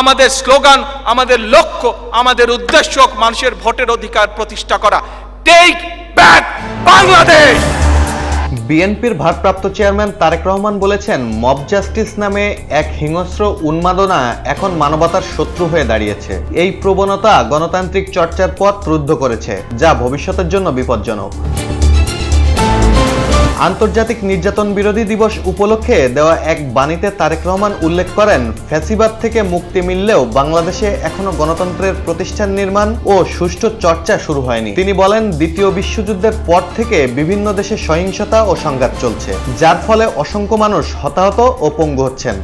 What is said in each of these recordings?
আমাদের স্লোগান, আমাদের লক্ষ্য, আমাদের উদ্দেশ্য মানুষের ভোটের অধিকার প্রতিষ্ঠা করা। টেক ব্যাক বাংলাদেশ বিএনপির ভারপ্রাপ্ত চেয়ারম্যান তারেক রহমান বলেছেন, মব জাস্টিস নামে এক হিংস্র উন্মাদনা এখন মানবতার শত্রু হয়ে দাঁড়িয়েছে। এই প্রবণতা গণতান্ত্রিক চর্চার পথ রুদ্ধ করেছে, যা ভবিষ্যতের জন্য বিপজ্জনক। আন্তর্জাতিক নির্যাতন বিরোধী দিবস উপলক্ষে দেওয়া এক বাণীতে তারেক রহমান উল্লেখ করেন, ফ্যাসিবাদ থেকে মুক্তি মিললেও বাংলাদেশে এখনও গণতন্ত্রের প্রতিষ্ঠান নির্মাণ ও সুষ্ঠু চর্চা শুরু হয়নি। তিনি বলেন, দ্বিতীয় বিশ্বযুদ্ধের পর থেকে বিভিন্ন দেশে সহিংসতা ও সংঘাত চলছে, যার ফলে অসংখ্য মানুষ হতাহত ও পঙ্গু হচ্ছেন।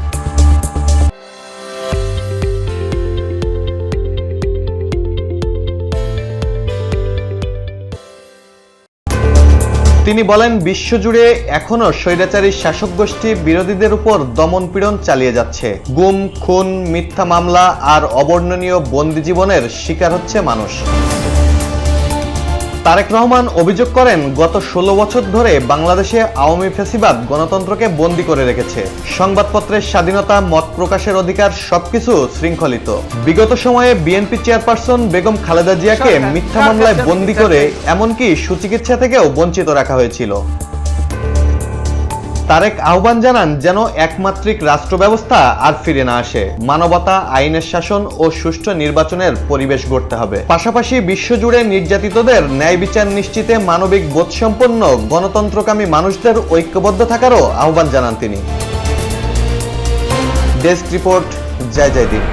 তিনি বলেন, বিশ্বজুড়ে এখনও স্বৈরাচারী শাসক গোষ্ঠী বিরোধীদের উপর দমনপীড়ন চালিয়ে যাচ্ছে। গুম, খুন, মিথ্যা মামলা আর অবর্ণনীয় বন্দি জীবনের শিকার হচ্ছে মানুষ। তারেক রহমান অভিযোগ করেন গত ষোলো বছর ধরে বাংলাদেশে আওয়ামী ফেসিবাদ গণতন্ত্রকে বন্দি করে রেখেছে। সংবাদপত্রের স্বাধীনতা মত প্রকাশের অধিকার সবকিছু শৃঙ্খলিত। বিগত সময়ে বিএনপি চেয়ারপারসন বেগম খালেদা জিয়াকে মিথ্যা মামলায় বন্দি করে এমনকি সুচিকিৎসা থেকেও বঞ্চিত রাখা হয়েছিল। তারেক আহ্বান জানান যেন একমাত্রিক রাষ্ট্র ব্যবস্থা আর ফিরে না আসে। মানবতা, আইনের শাসন ও সুষ্ঠু নির্বাচনের পরিবেশ গড়তে হবে। পাশাপাশি বিশ্বজুড়ে নির্যাতিতদের ন্যায় বিচার নিশ্চিতে মানবিক বোধসম্পন্ন, গণতন্ত্রকামী মানুষদের ঐক্যবদ্ধ থাকারও আহ্বান জানান তিনি। ডেস্ক রিপোর্ট, জয় জয় দিন